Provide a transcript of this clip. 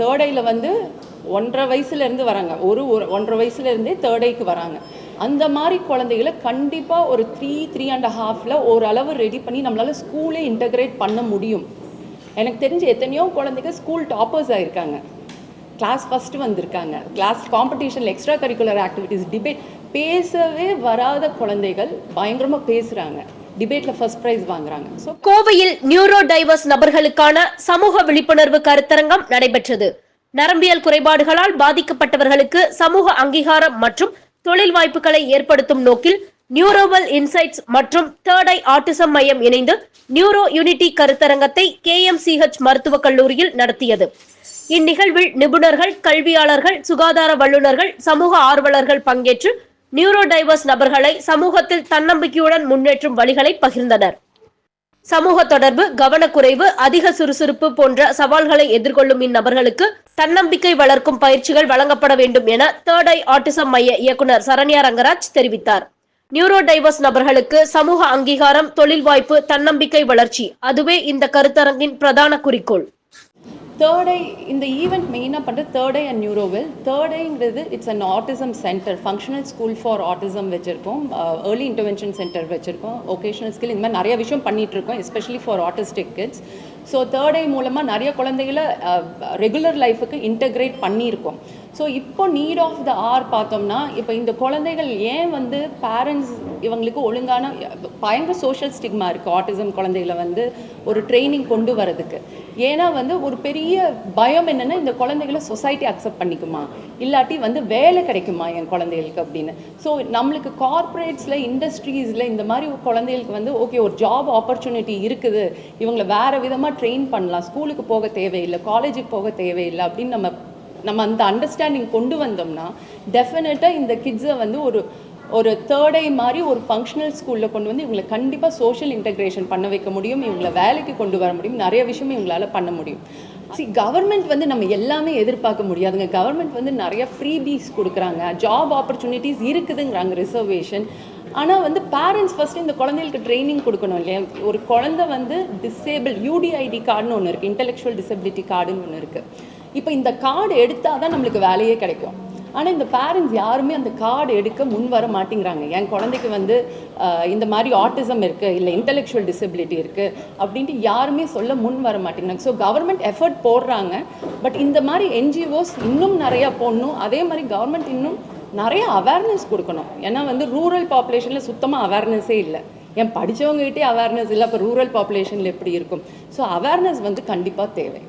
தேர்டையில் வந்து ஒன்றரை வயசுலேருந்து வராங்க. ஒரு ஒரு ஒன்றரை வயசுலேருந்தே தேர்டைக்கு வராங்க. அந்த மாதிரி குழந்தைகளை கண்டிப்பாக ஒரு த்ரீ த்ரீ அண்ட் ஹாஃபில் ஓரளவு ரெடி பண்ணி நம்மளால் ஸ்கூலே இன்டகிரேட் பண்ண முடியும். எனக்கு தெரிஞ்சு எத்தனையோ குழந்தைங்க ஸ்கூல் டாப்பர்ஸ் ஆகிருக்காங்க கிளாஸ் ஃபஸ்ட்டு வந்திருக்காங்க. கிளாஸ் காம்படிஷனில் எக்ஸ்ட்ரா கரிக்குலர் ஆக்டிவிட்டீஸ் டிபேட் பேசவே வராத குழந்தைகள் பயங்கரமாக பேசுகிறாங்க டிபேட்ல ஃபர்ஸ்ட் பிரைஸ் வாங்குறாங்க. கோவையில் நியூரோ டைவர்ஸ் நபர்களுக்கான சமூக விழிப்புணர்வு கருத்தரங்கம் நடைபெற்றது. நரம்பியல் குறைபாடுகளால் பாதிக்கப்பட்டவர்களுக்கு சமூக அங்கீகாரம் மற்றும் தொழில் வாய்ப்புகளை ஏற்படுத்தும் நோக்கில் நியூரோவல் இன்சைட்ஸ் மற்றும் தேர்ட் ஐ ஆட்டிசம் மையம் இணைந்து நியூரோ யூனிட்டி கருத்தரங்கத்தை கே எம் சிஹெச் மருத்துவக் கல்லூரியில் நடத்தியது. இந்நிகழ்வில் நிபுணர்கள் கல்வியாளர்கள் சுகாதார வல்லுநர்கள் சமூக ஆர்வலர்கள் பங்கேற்று நியூரோ டைவர்ஸ் நபர்களை சமூகத்தில் தன்னம்பிக்கையுடன் முன்னேற்றும் வழிகளை பகிர்ந்தனர். சமூக தொடர்பு கவனக்குறைவு அதிக சுறுசுறுப்பு போன்ற சவால்களை எதிர்கொள்ளும் இந்நபர்களுக்கு தன்னம்பிக்கை வளர்க்கும் பயிற்சிகள் வழங்கப்பட வேண்டும் என தேர்ட் ஐ ஆட்டிசம் மைய இயக்குனர் சரண்யா ரங்கராஜ் தெரிவித்தார். நியூரோ டைவர்ஸ் நபர்களுக்கு சமூக அங்கீகாரம் தொழில் வாய்ப்பு தன்னம்பிக்கை வளர்ச்சி அதுவே இந்த கருத்தரங்கின் பிரதான குறிக்கோள். தேர்ட் ஐ இந்த ஈவெண்ட் மெயினாக பண்ணுறது third eye and Neurowell third ஐங்கிறது it's an autism centre functional school for autism வச்சுருக்கோம் ஏர்லி இன்டர்வென்ஷன் சென்டர் வச்சுருக்கோம் ஒகேஷனல் ஸ்கில் இந்த மாதிரி நிறைய விஷயம் பண்ணிகிட்ருக்கோம் இருக்கோம் especially for autistic kids so third eye மூலமாக நிறைய குழந்தைகளை ரெகுலர் லைஃபுக்கு இன்டகிரேட் பண்ணியிருக்கோம். ஸோ இப்போ நீட் ஆஃப் த ஆர் பார்த்தோம்னா இப்போ இந்த குழந்தைகள் ஏன் வந்து பேரண்ட்ஸ் இவங்களுக்கு ஒழுங்கான பயங்கர சோஷியல் ஸ்டிக்மா இருக்குது ஆட்டிசம் குழந்தைகளை வந்து ஒரு ட்ரைனிங் கொண்டு வரதுக்கு ஏன்னா வந்து ஒரு பெரிய பயம் என்னென்னா இந்த குழந்தைகளை சொசைட்டி அக்செப்ட் பண்ணிக்குமா? இல்லாட்டி வந்து வேலை கிடைக்குமா என் குழந்தைகளுக்கு அப்படின்னு. ஸோ நம்மளுக்கு கார்ப்பரேட்ஸில் இண்டஸ்ட்ரீஸில் இந்த மாதிரி குழந்தைகளுக்கு வந்து ஓகே ஒரு ஜாப் ஆப்பர்ச்சுனிட்டி இருக்குது. இவங்களை வேறு விதமாக ட்ரெயின் பண்ணலாம். ஸ்கூலுக்கு போக தேவையில்லை காலேஜுக்கு போக தேவையில்லை அப்படின்னு நம்ம நம்ம அந்த அண்டர்ஸ்டாண்டிங் கொண்டு வந்தோம்னா டெஃபினட்டாக இந்த கிட்ஸை வந்து ஒரு ஒரு தேர்ட் மாதிரி ஒரு ஃபங்க்ஷனல் ஸ்கூலில் கொண்டு வந்து இவங்களை கண்டிப்பாக சோஷியல் இன்டெக்ரேஷன் பண்ண வைக்க முடியும் இவங்களை வேலைக்கு கொண்டு வர முடியும் நிறைய விஷயம் இவங்களால பண்ண முடியும். சி கவர்மெண்ட் வந்து நம்ம எல்லாமே எதிர்பார்க்க முடியாதுங்க. கவர்மெண்ட் வந்து நிறைய ஃப்ரீபீஸ் கொடுக்குறாங்க ஜாப் ஆப்பர்ச்சுனிட்டிஸ் இருக்குதுங்கிறாங்க ரிசர்வேஷன் ஆனால் வந்து பேரண்ட்ஸ் ஃபஸ்ட்டு இந்த குழந்தைகளுக்கு ட்ரைனிங் கொடுக்கணும் இல்லையா? ஒரு குழந்தை வந்து டிசேபிள் யூடிஐடி கார்டுன்னு ஒன்று இருக்குது இன்டெலெக்சுவல் டிசபிலிட்டி கார்டுன்னு ஒன்று இருக்குது இப்போ இந்த கார்டு எடுத்தால் தான் நம்மளுக்கு வேலையே கிடைக்கும். ஆனால் இந்த பேரண்ட்ஸ் யாருமே அந்த கார்டு எடுக்க முன் வர மாட்டேங்கிறாங்க. என் குழந்தைக்கு வந்து இந்த மாதிரி ஆட்டிசம் இருக்குது இல்லை இன்டெலெக்சுவல் டிசபிலிட்டி இருக்குது அப்படின்ட்டு யாருமே சொல்ல முன் வர மாட்டேங்கிறாங்க. ஸோ கவர்மெண்ட் எஃபர்ட் போடுறாங்க. பட் இந்த மாதிரி என்ஜிஓஸ் இன்னும் நிறையா போடணும். அதே மாதிரி கவர்மெண்ட் இன்னும் நிறைய அவேர்னஸ் கொடுக்கணும். ஏன்னா வந்து ரூரல் பாப்புலேஷனில் சுத்தமாக அவேர்னஸே இல்லை. ஏன் படித்தவங்ககிட்டே அவேர்னஸ் இல்லை. அப்போ ரூரல் பாப்புலேஷனில் எப்படி இருக்கும்? ஸோ அவேர்னஸ் வந்து கண்டிப்பாக தேவை.